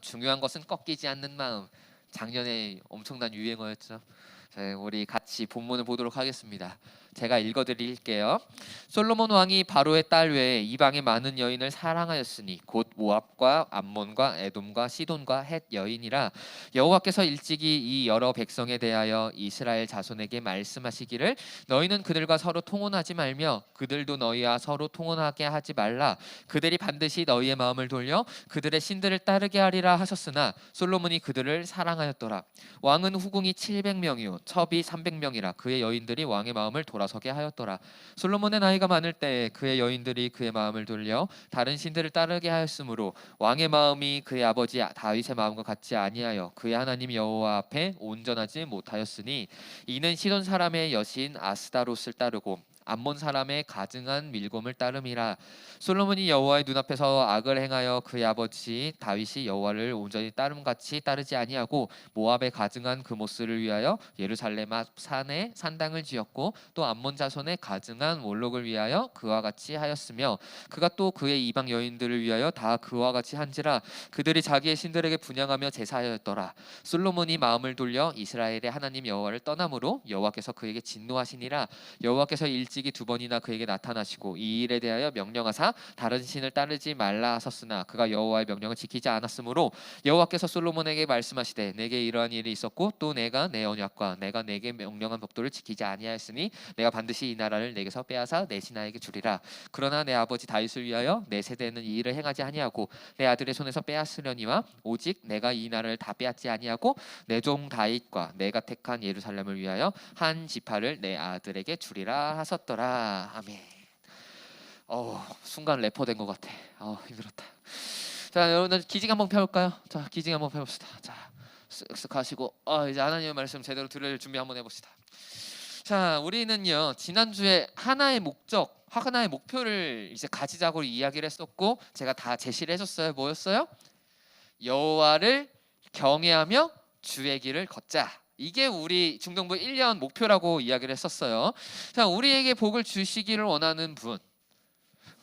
중요한 것은 꺾이지 않는 마음. 작년에 엄청난 유행어였죠. 자, 우리 같이 본문을 보도록 하겠습니다. 제가 읽어드릴게요. 솔로몬 왕이 바로의 딸 외에 이방의 많은 여인을 사랑하였으니 곧 모압과 암몬과 에돔과 시돈과 헷 여인이라 여호와께서 일찍이 이 여러 백성에 대하여 이스라엘 자손에게 말씀하시기를 너희는 그들과 서로 통혼하지 말며 그들도 너희와 서로 통혼하게 하지 말라. 그들이 반드시 너희의 마음을 돌려 그들의 신들을 따르게 하리라 하셨으나 솔로몬이 그들을 사랑하였더라. 왕은 후궁이 700명이요 첩이 300명이라 그의 여인들이 왕의 마음을 돌아 서게 하였더라. 솔로몬의 나이가 많을 때에 그의 여인들이 그의 마음을 돌려 다른 신들을 따르게 하였으므로 왕의 마음이 그의 아버지 다윗의 마음과 같지 아니하여 그의 하나님 여호와 앞에 온전하지 못하였으니 이는 시돈 사람의 여신 아스다롯을 따르고 암몬 사람의 가증한 밀곰을 따름이라. 솔로몬이 여호와의 눈앞에서 악을 행하여 그의 아버지 다윗이 여호와를 온전히 따름같이 따르지 아니하고 모압의 가증한 그 모스를 위하여 예루살렘 앞 산에 산당을 지었고 또 암몬 자손의 가증한 몰록을 위하여 그와 같이 하였으며 그가 또 그의 이방 여인들을 위하여 다 그와 같이 한지라. 그들이 자기의 신들에게 분양하며 제사하였더라. 솔로몬이 마음을 돌려 이스라엘의 하나님 여호와를 떠남으로 여호와께서 그에게 진노하시니라. 여호와께서 일찍 이 두 번이나 그에게 나타나시고 이 일에 대하여 명령하사 다른 신을 따르지 말라 하셨으나 그가 여호와의 명령을 지키지 않았으므로 여호와께서 솔로몬에게 말씀하시되 내게 이러한 일이 있었고 또 내가 내 언약과 내가 내게 명령한 법도를 지키지 아니하였으니 내가 반드시 이 나라를 내게서 빼앗아 내 신하에게 주리라. 그러나 내 아버지 다윗을 위하여 내 세대는 이 일을 행하지 아니하고 내 아들의 손에서 빼앗으려니와 오직 내가 이 나라를 다 빼앗지 아니하고 내 종 다윗과 내가 택한 예루살렘을 위하여 한 지파를 내 아들에게 주리라 하셨 더라 아멘. 어 순간 래퍼 된 것 같아. 어 힘들었다. 자 여러분들 기징 한번 펴볼까요? 자 기징 한번 펴봅시다. 자 쓱쓱 하시고 어 이제 하나님의 말씀 제대로 들을 준비 한번 해봅시다. 자 우리는요 지난 주에 하나의 목적 하나의 목표를 이제 가지자고 이야기를 했었고 제가 다 제시를 해줬어요. 뭐였어요? 여호와를 경외하며 주의 길을 걷자. 이게 우리 중동부 1년 목표라고 이야기를 했었어요. 자, 우리에게 복을 주시기를 원하는 분.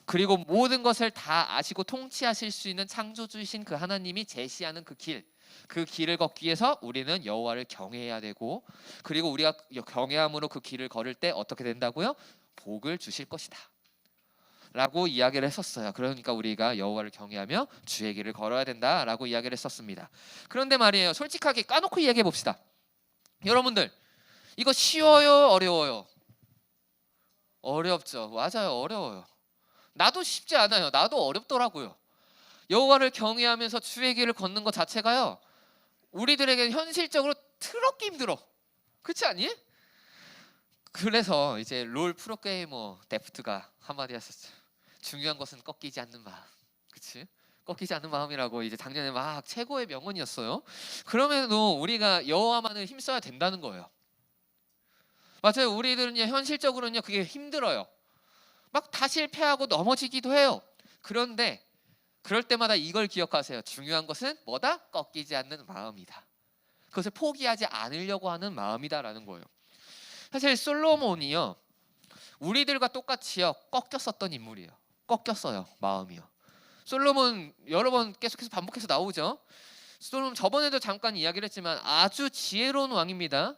그리고 모든 것을 다 아시고 통치하실 수 있는 창조주이신 그 하나님이 제시하는 그 길. 그 길을 걷기 위해서 우리는 여호와를 경외해야 되고 그리고 우리가 경외함으로 그 길을 걸을 때 어떻게 된다고요? 복을 주실 것이다. 라고 이야기를 했었어요. 그러니까 우리가 여호와를 경외하며 주의 길을 걸어야 된다라고 이야기를 했었습니다. 그런데 말이에요. 솔직하게 까놓고 이야기해 봅시다. 여러분들 이거 쉬워요, 어려워요? 어렵죠. 맞아요, 어려워요. 나도 쉽지 않아요. 나도 어렵더라고요. 여호와를 경외하면서 주의 길을 걷는 것 자체가요. 우리들에게 현실적으로 트럭기 힘들어. 그렇지 않니? 그래서 이제 롤 프로게이머 데프트가 한마디 하셨죠. 중요한 것은 꺾이지 않는 마음. 그치? 꺾이지 않는 마음이라고 이제 작년에 막 최고의 명언이었어요. 그러면도 우리가 여호와만을 힘써야 된다는 거예요. 맞아요. 우리들은요 현실적으로는요 그게 힘들어요. 막 다 실패하고 넘어지기도 해요. 그런데 그럴 때마다 이걸 기억하세요. 중요한 것은 뭐다? 꺾이지 않는 마음이다. 그것을 포기하지 않으려고 하는 마음이다라는 거예요. 사실 솔로몬이요 우리들과 똑같이요 꺾였었던 인물이에요. 꺾였어요 마음이요. 솔로몬 여러 번 계속해서 반복해서 나오죠. 솔로몬 저번에도 잠깐 이야기를 했지만 아주 지혜로운 왕입니다.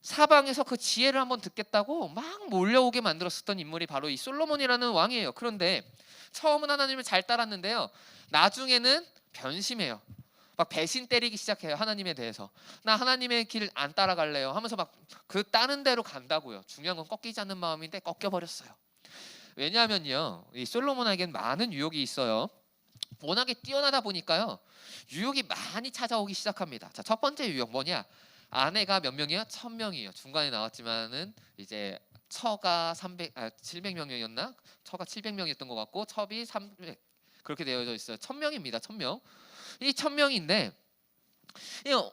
사방에서 그 지혜를 한번 듣겠다고 막 몰려오게 만들었었던 인물이 바로 이 솔로몬이라는 왕이에요. 그런데 처음은 하나님을 잘 따랐는데요. 나중에는 변심해요. 막 배신 때리기 시작해요. 하나님에 대해서. 나 하나님의 길 안 따라갈래요. 하면서 막 그 따는 대로 간다고요. 중요한 건 꺾이지 않는 마음인데 꺾여 버렸어요. 왜냐하면요. 이 솔로몬에겐 많은 유혹이 있어요. 워낙에 뛰어나다 보니까요. 유혹이 많이 찾아오기 시작합니다. 자, 첫 번째 유혹 뭐냐? 아내가 몇 명이요? 천 명이에요. 중간에 나왔지만은 이제 처가 300, 아 700명이었나? 처가 700명이었던 것 같고 첩이 300 그렇게 되어져 있어요. 천 명입니다. 천 명. 이천 명인데 이,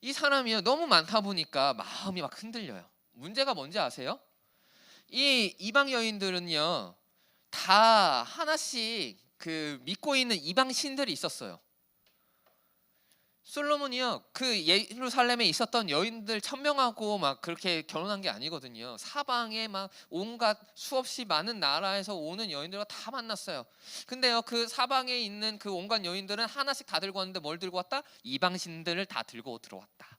이 사람이요 너무 많다 보니까 마음이 막 흔들려요. 문제가 뭔지 아세요? 이 이방 여인들은요 다 하나씩 그 믿고 있는 이방 신들이 있었어요. 솔로몬이요 그 예루살렘에 있었던 여인들 천명하고 막 그렇게 결혼한 게 아니거든요. 사방에 막 온갖 수없이 많은 나라에서 오는 여인들과 다 만났어요. 근데요 그 사방에 있는 그 온갖 여인들은 하나씩 다 들고 왔는데 뭘 들고 왔다? 이방신들을 다 들고 들어왔다.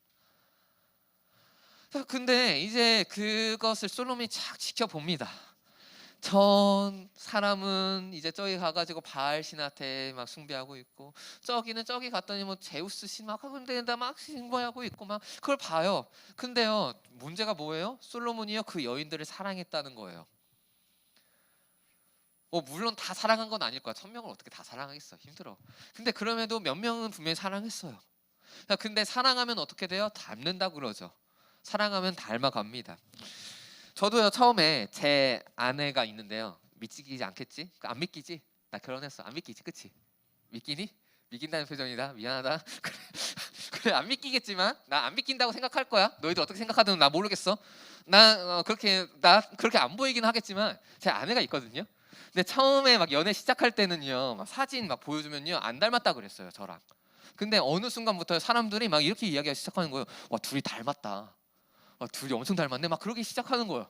자, 근데 이제 그것을 솔로몬이 착 지켜봅니다. 전 사람은 이제 저기 가가지고 바알 신한테 막 숭배하고 있고 저기는 저기 갔더니 뭐 제우스 신막 있는데 막 숭배하고 있고 막 그걸 봐요. 근데요 문제가 뭐예요? 솔로몬이요 그 여인들을 사랑했다는 거예요. 뭐 물론 다 사랑한 건 아닐 거야. 천 명을 어떻게 다 사랑하겠어? 힘들어. 근데 그럼에도 몇 명은 분명히 사랑했어요. 자, 근데 사랑하면 어떻게 돼요? 닮는다 그러죠. 사랑하면 닮아갑니다. 저도요 처음에 제 아내가 있는데요. 믿기지 않겠지? 안 믿기지? 나 결혼했어. 안 믿기지 그치? 믿기니? 믿긴다는 표정이다. 미안하다. 그래, 그래 안 믿기겠지만 나 안 믿긴다고 생각할 거야. 너희들 어떻게 생각하든 나 모르겠어. 나 어, 그렇게 나 그렇게 안 보이긴 하겠지만 제 아내가 있거든요. 근데 처음에 막 연애 시작할 때는요 막 사진 막 보여주면요 안 닮았다 그랬어요 저랑. 근데 어느 순간부터 사람들이 막 이렇게 이야기하기 시작하는 거예요 와 둘이 닮았다 아, 둘이 엄청 닮았네 막 그러기 시작하는 거야.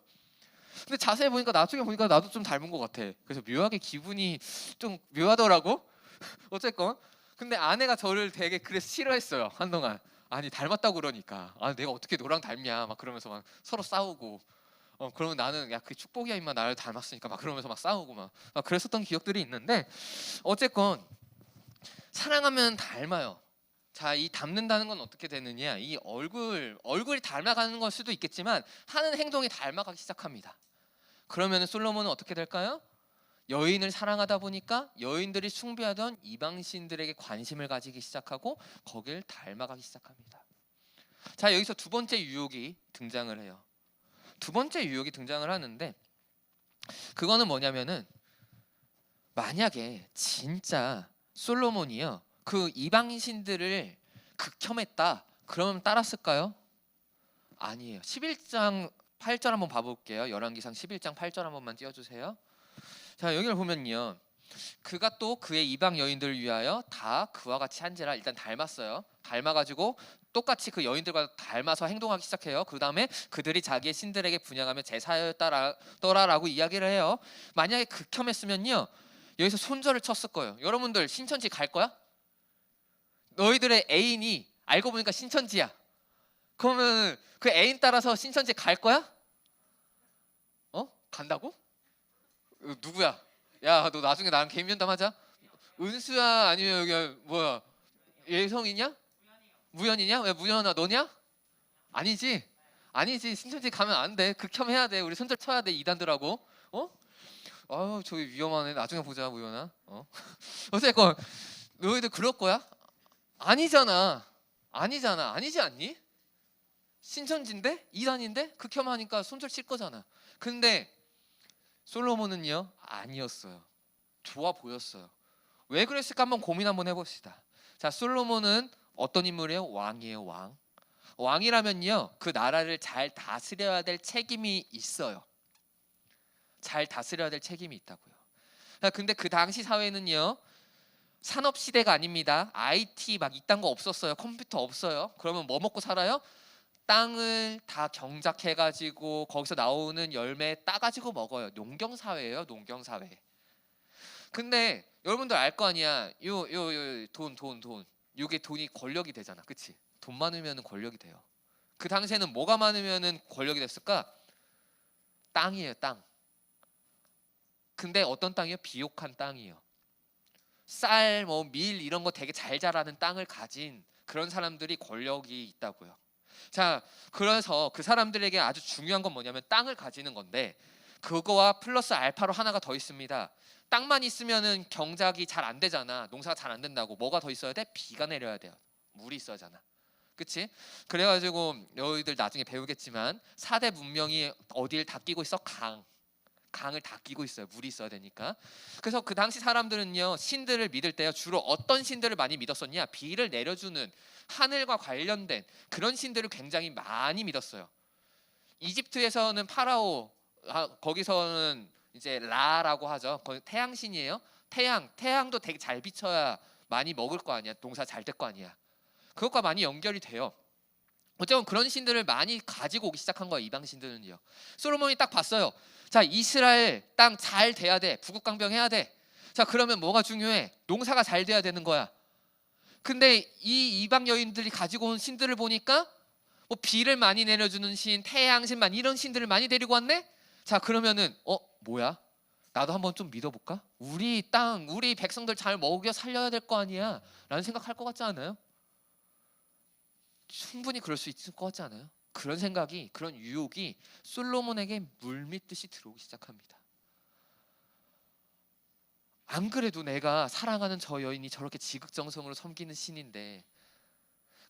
근데 자세히 보니까 나중에 보니까 나도 좀 닮은 것 같아. 그래서 묘하게 기분이 좀 묘하더라고. 어쨌건 근데 아내가 저를 되게 그래서 싫어했어요 한동안. 아니 닮았다고 그러니까 아 내가 어떻게 너랑 닮냐 막 그러면서 막 서로 싸우고 어 그러면 나는 야 그 축복이야 임마 나를 닮았으니까 막 그러면서 막 싸우고 막, 막 그랬었던 기억들이 있는데 어쨌건 사랑하면 닮아요. 자, 이 닮는다는 건 어떻게 되느냐? 이 얼굴 얼굴이 닮아가는 걸 수도 있겠지만 하는 행동이 닮아가기 시작합니다. 그러면 솔로몬은 어떻게 될까요? 여인을 사랑하다 보니까 여인들이 숭배하던 이방신들에게 관심을 가지기 시작하고 거길 닮아가기 시작합니다. 자, 여기서 두 번째 유혹이 등장을 해요. 두 번째 유혹이 등장을 하는데 그거는 뭐냐면은 만약에 진짜 솔로몬이요 그 이방 신들을 극혐했다. 그러면 따랐을까요? 아니에요. 11장 8절 한번 봐볼게요. 열왕기상 11장 8절 한 번만 띄워주세요. 자 여기를 보면요. 그가 또 그의 이방 여인들을 위하여 다 그와 같이 한지라 일단 닮았어요. 닮아가지고 똑같이 그 여인들과 닮아서 행동하기 시작해요. 그 다음에 그들이 자기의 신들에게 분양하며 제사였더라라고 이야기를 해요. 만약에 극혐했으면요. 여기서 손절을 쳤을 거예요. 여러분들 신천지 갈 거야? 너희들의 애인이 알고 보니까 신천지야. 그러면 그 애인 따라서 신천지 갈 거야? 어? 간다고? 어, 누구야? 야, 너 나중에 나랑 개인 면담하자. 은수야 아니면 여기 뭐야? 예성이냐? 무연이냐? 왜 무연아 너냐? 아니지? 아니지. 신천지 가면 안 돼. 극혐해야 돼. 우리 손절 쳐야 돼. 이단들하고. 어? 아유, 저기 위험하네. 나중에 보자, 무연아. 어? 어쨌건 너희들 그럴 거야? 아니잖아. 아니잖아. 아니지 않니? 신천지인데 이단인데 극혐하니까 손절 칠 거잖아. 근데 솔로몬은요 아니었어요. 좋아 보였어요. 왜 그랬을까 한번 고민 한번 해봅시다. 자 솔로몬은 어떤 인물이에요? 왕이에요 왕. 왕이라면요 그 나라를 잘 다스려야 될 책임이 있어요. 잘 다스려야 될 책임이 있다고요. 자, 근데 그 당시 사회는요 산업 시대가 아닙니다. IT 막 이딴 거 없었어요. 컴퓨터 없어요. 그러면 뭐 먹고 살아요? 땅을 다 경작해 가지고 거기서 나오는 열매 따 가지고 먹어요. 농경 사회예요. 농경 사회. 근데 여러분들 알 거 아니야. 요 요 요 돈 돈 돈. 요게 돈이 권력이 되잖아. 그치? 돈 많으면 권력이 돼요. 그 당시에는 뭐가 많으면 권력이 됐을까? 땅이에요, 땅. 근데 어떤 땅이요? 비옥한 땅이에요. 쌀, 뭐 밀 이런 거 되게 잘 자라는 땅을 가진 그런 사람들이 권력이 있다고요. 자, 그래서 그 사람들에게 아주 중요한 건 뭐냐면 땅을 가지는 건데 그거와 플러스 알파로 하나가 더 있습니다. 땅만 있으면은 경작이 잘 안 되잖아. 농사가 잘 안 된다고. 뭐가 더 있어야 돼? 비가 내려야 돼요. 물이 있어야 하잖아. 그치? 그래가지고 너희들 나중에 배우겠지만 사대 문명이 어디를 다 끼고 있어? 강. 강을 다 끼고 있어요. 물이 있어야 되니까. 그래서 그 당시 사람들은요 신들을 믿을 때요 주로 어떤 신들을 많이 믿었었냐? 비를 내려주는 하늘과 관련된 그런 신들을 굉장히 많이 믿었어요. 이집트에서는 파라오, 아, 거기서는 이제 라라고 하죠. 거기 태양 신이에요. 태양, 태양도 되게 잘 비춰야 많이 먹을 거 아니야. 농사 잘 될 거 아니야. 그것과 많이 연결이 돼요. 어쨌든 그런 신들을 많이 가지고 오기 시작한 거예요. 이방 신들은요. 솔로몬이 딱 봤어요. 자 이스라엘 땅 잘 돼야 돼. 부국강병 해야 돼. 자 그러면 뭐가 중요해? 농사가 잘 돼야 되는 거야. 근데 이 이방 여인들이 가지고 온 신들을 보니까 뭐 비를 많이 내려주는 신, 태양 신만 이런 신들을 많이 데리고 왔네. 자 그러면은 어 뭐야? 나도 한번 좀 믿어볼까? 우리 땅, 우리 백성들 잘 먹여 살려야 될 거 아니야? 라는 생각할 것 같지 않아요? 충분히 그럴 수 있을 것 같지 않아요? 그런 생각이, 그런 유혹이 솔로몬에게 물밀듯이 들어오기 시작합니다. 안 그래도 내가 사랑하는 저 여인이 저렇게 지극정성으로 섬기는 신인데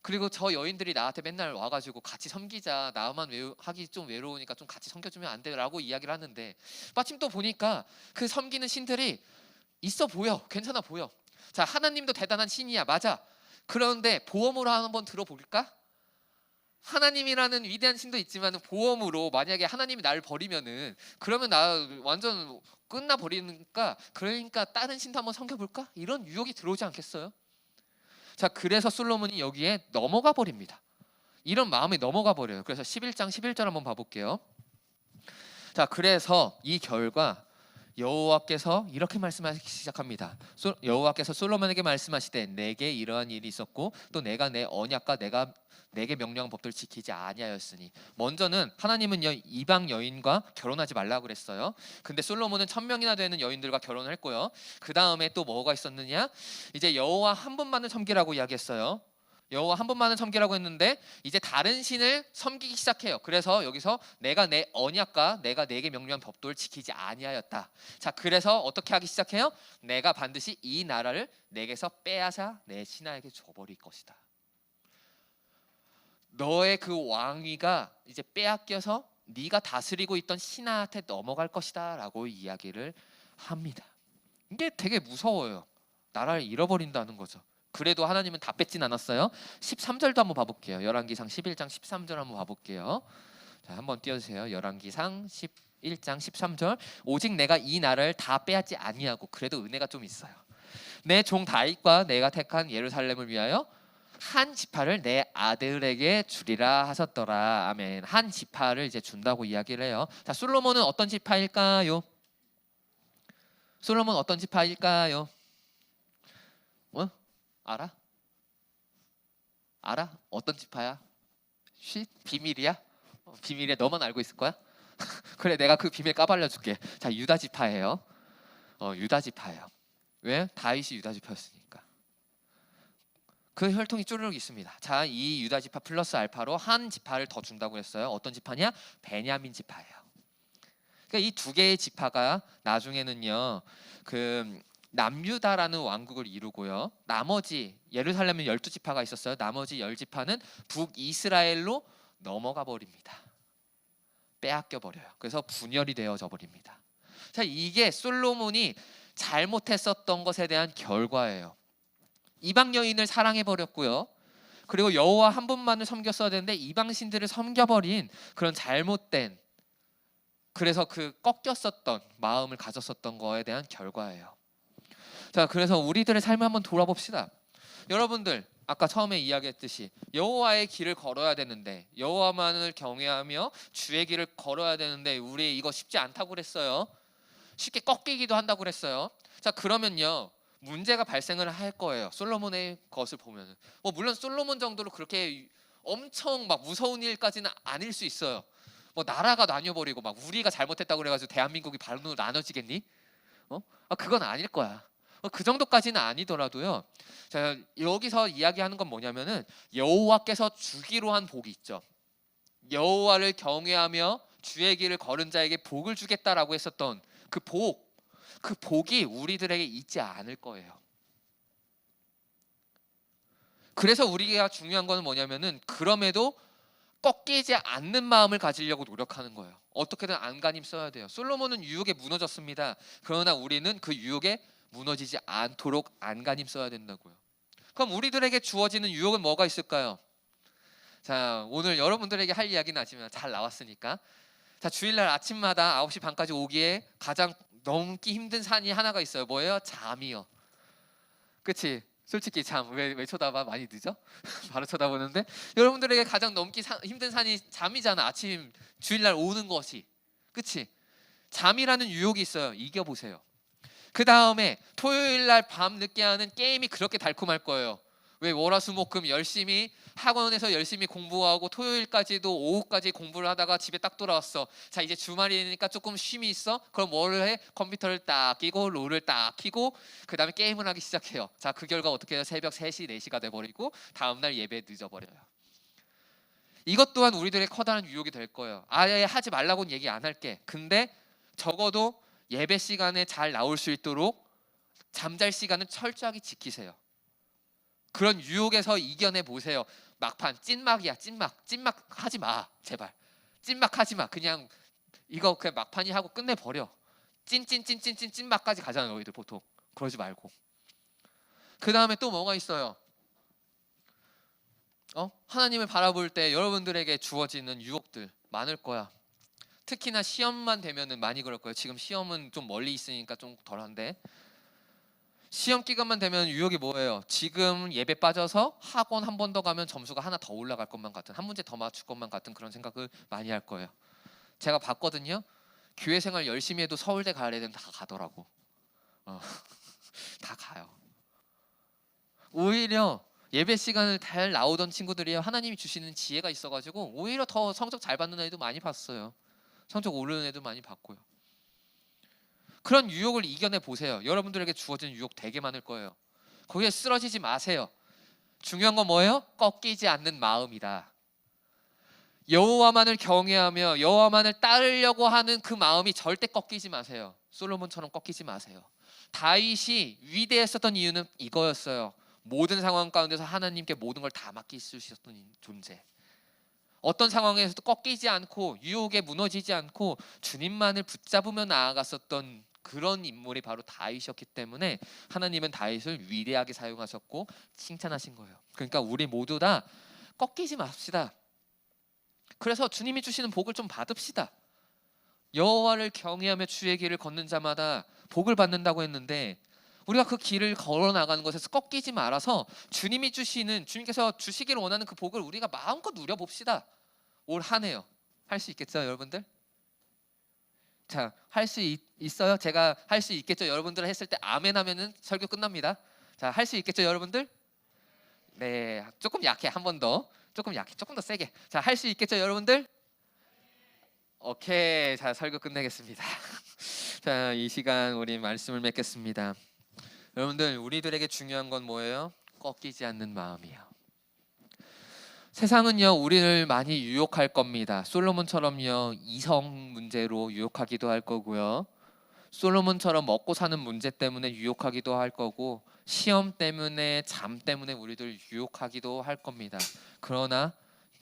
그리고 저 여인들이 나한테 맨날 와가지고 같이 섬기자 나만 외우, 하기 좀 외로우니까 좀 같이 섬겨주면 안 돼라고 이야기를 하는데 마침 또 보니까 그 섬기는 신들이 있어 보여 괜찮아 보여 자 하나님도 대단한 신이야 맞아 그런데 보험으로 한번 들어볼까 하나님이라는 위대한 신도 있지만 보험으로 만약에 하나님이 나를 버리면은 그러면 나 완전 끝나 버리니까 그러니까 다른 신도 한번 섬겨볼까 이런 유혹이 들어오지 않겠어요? 자 그래서 솔로몬이 여기에 넘어가 버립니다. 이런 마음이 넘어가 버려요. 그래서 11장 11절 한번 봐볼게요. 자 그래서 이 결과 여호와께서 이렇게 말씀하시기 시작합니다. 솔- 여호와께서 솔로몬에게 말씀하시되 내게 이러한 일이 있었고 또 내가 내 언약과 내가 내게 명령한 법들을 지키지 아니하였으니 먼저는 하나님은 여, 이방 여인과 결혼하지 말라 그랬어요. 근데 솔로몬은 천 명이나 되는 여인들과 결혼을 했고요. 그 다음에 또 뭐가 있었느냐? 이제 여호와 한 분만을 섬기라고 이야기했어요. 여호와 한 분만을 섬기라고 했는데 이제 다른 신을 섬기기 시작해요. 그래서 여기서 내가 내 언약과 내가 내게 명령한 법도를 지키지 아니하였다. 자, 그래서 어떻게 하기 시작해요? 내가 반드시 이 나라를 내게서 빼앗아 내 신하에게 줘버릴 것이다. 너의 그 왕위가 이제 빼앗겨서 네가 다스리고 있던 신하한테 넘어갈 것이다라고 이야기를 합니다. 이게 되게 무서워요. 나라를 잃어버린다는 거죠. 그래도 하나님은 다 뺏진 않았어요. 13절도 한번 봐볼게요. 열왕기상 11장 13절 한번 봐볼게요. 자, 한번 띄워주세요. 열왕기상 11장 13절. 오직 내가 이 나라를 다 빼앗지 아니하고 그래도 은혜가 좀 있어요. 내 종 다윗과 내가 택한 예루살렘을 위하여 한 지파를 내 아들에게 주리라 하셨더라. 아멘. 한 지파를 이제 준다고 이야기를 해요. 자, 솔로몬은 어떤 지파일까요? 솔로몬 어떤 지파일까요? 어? 알아? 알아? 어떤 지파야? 쉿? 비밀이야? 어, 비밀이야. 너만 알고 있을 거야? 그래, 내가 그 비밀 까발려 줄게. 자, 유다 지파예요. 어, 유다 지파예요. 왜? 다윗이 유다 지파였으니까. 그 혈통이 쪼르륵 있습니다. 자, 이 유다 지파 플러스 알파로 한 지파를 더 준다고 했어요. 어떤 지파냐? 베냐민 지파예요. 그러니까 이 두 개의 지파가 나중에는요. 그 남유다라는 왕국을 이루고요. 나머지 예루살렘은 열두 지파가 있었어요. 나머지 열 지파는 북이스라엘로 넘어가 버립니다. 빼앗겨 버려요. 그래서 분열이 되어져 버립니다. 자, 이게 솔로몬이 잘못했었던 것에 대한 결과예요. 이방 여인을 사랑해 버렸고요. 그리고 여호와 한 분만을 섬겼어야 되는데 이방 신들을 섬겨 버린 그런 잘못된 그래서 그 꺾였었던 마음을 가졌었던 거에 대한 결과예요. 자, 그래서 우리들의 삶을 한번 돌아봅시다. 여러분들 아까 처음에 이야기했듯이 여호와의 길을 걸어야 되는데 여호와만을 경외하며 주의 길을 걸어야 되는데 우리 이거 쉽지 않다고 그랬어요. 쉽게 꺾이기도 한다고 그랬어요. 자, 그러면요. 문제가 발생을 할 거예요. 솔로몬의 것을 보면은. 뭐 물론 솔로몬 정도로 그렇게 엄청 막 무서운 일까지는 아닐 수 있어요. 뭐 나라가 나뉘어버리고 막 우리가 잘못했다고 그래가지고 대한민국이 반으로 나눠지겠니? 어? 아 그건 아닐 거야. 어, 그 정도까지는 아니더라도요. 자 여기서 이야기하는 건 뭐냐면은 여호와께서 주기로 한 복이 있죠. 여호와를 경외하며 주의 길을 걸은 자에게 복을 주겠다라고 했었던 그 복, 그 복이 우리들에게 있지 않을 거예요. 그래서 우리가 중요한 거는 뭐냐면은 그럼에도 꺾이지 않는 마음을 가지려고 노력하는 거예요. 어떻게든 안간힘 써야 돼요. 솔로몬은 유혹에 무너졌습니다. 그러나 우리는 그 유혹에 무너지지 않도록 안간힘 써야 된다고요. 그럼 우리들에게 주어지는 유혹은 뭐가 있을까요? 자, 오늘 여러분들에게 할 이야기는 아지만 잘 나왔으니까. 자, 주일날 아침마다 9시 반까지 오기에 가장 넘기 힘든 산이 하나가 있어요. 뭐예요? 잠이요. 그치? 솔직히 잠 왜 왜 쳐다봐 많이 늦어? 바로 쳐다보는데 여러분들에게 가장 넘기 사- 힘든 산이 잠이잖아 아침 주일날 오는 것이 그치? 잠이라는 유혹이 있어요 이겨 보세요. 그 다음에 토요일 날 밤 늦게 하는 게임이 그렇게 달콤할 거예요. 왜 월화수목금 열심히 학원에서 열심히 공부하고 토요일까지도 오후까지 공부를 하다가 집에 딱 돌아왔어. 자 이제 주말이니까 조금 쉼이 있어. 그럼 뭐를 해? 컴퓨터를 딱 끼고 롤을 딱 키고 그 다음에 게임을 하기 시작해요. 자 그 결과 어떻게 해요? 새벽 3시 4시가 돼버리고 다음날 예배 늦어버려요. 이것 또한 우리들의 커다란 유혹이 될 거예요. 아예 하지 말라고는 얘기 안 할게. 근데 적어도 예배 시간에 잘 나올 수 있도록 잠잘 시간은 철저하게 지키세요. 그런 유혹에서 이겨내 보세요. 막판 찐막이야 찐막 찐막 하지 마 제발 찐막 하지 마 그냥 이거 그냥 막판이 하고 끝내 버려 찐찐찐찐찐 찐막까지 가잖아 너희들 보통 그러지 말고 그 다음에 또 뭐가 있어요? 어 하나님을 바라볼 때 여러분들에게 주어지는 유혹들 많을 거야. 특히나 시험만 되면은 많이 그럴 거예요. 지금 시험은 좀 멀리 있으니까 좀 덜한데 시험 기간만 되면 유혹이 뭐예요? 지금 예배 빠져서 학원 한 번 더 가면 점수가 하나 더 올라갈 것만 같은 한 문제 더 맞출 것만 같은 그런 생각을 많이 할 거예요. 제가 봤거든요. 교회 생활 열심히 해도 서울대 가야 되면 다 가더라고. 어, 다 가요. 오히려 예배 시간을 잘 나오던 친구들이 하나님이 주시는 지혜가 있어가지고 오히려 더 성적 잘 받는 애도 많이 봤어요. 성적 오르는 애도 많이 봤고요. 그런 유혹을 이겨내 보세요. 여러분들에게 주어진 유혹 되게 많을 거예요. 거기에 쓰러지지 마세요. 중요한 건 뭐예요? 꺾이지 않는 마음이다. 여호와만을 경외하며 여호와만을 따르려고 하는 그 마음이 절대 꺾이지 마세요. 솔로몬처럼 꺾이지 마세요. 다윗이 위대했었던 이유는 이거였어요. 모든 상황 가운데서 하나님께 모든 걸 다 맡길 수 있었던 존재. 어떤 상황에서도 꺾이지 않고 유혹에 무너지지 않고 주님만을 붙잡으며 나아갔었던 그런 인물이 바로 다윗이었기 때문에 하나님은 다윗을 위대하게 사용하셨고 칭찬하신 거예요. 그러니까 우리 모두 다 꺾이지 맙시다. 그래서 주님이 주시는 복을 좀 받읍시다. 여호와를 경외하며 주의 길을 걷는 자마다 복을 받는다고 했는데 우리가 그 길을 걸어 나가는 것에서 꺾이지 말아서 주님이 주시는 주님께서 주시기를 원하는 그 복을 우리가 마음껏 누려 봅시다. 올 한해요. 할 수 있겠죠, 여러분들? 자, 할 수 있어요? 제가 할 수 있겠죠? 여러분들 했을 때 아멘 하면은 설교 끝납니다. 자, 할 수 있겠죠, 여러분들? 네, 조금 약해. 한 번 더. 조금 약해. 조금 더 세게. 자, 할 수 있겠죠, 여러분들? 오케이. 자, 설교 끝내겠습니다. 자, 이 시간 우리 말씀을 맺겠습니다. 여러분들, 우리들에게 중요한 건 뭐예요? 꺾이지 않는 마음이에요. 세상은요 우리를 많이 유혹할 겁니다. 솔로몬처럼요 이성 문제로 유혹하기도 할 거고요. 솔로몬처럼 먹고 사는 문제 때문에 유혹하기도 할 거고 시험 때문에 잠 때문에 우리들 유혹하기도 할 겁니다. 그러나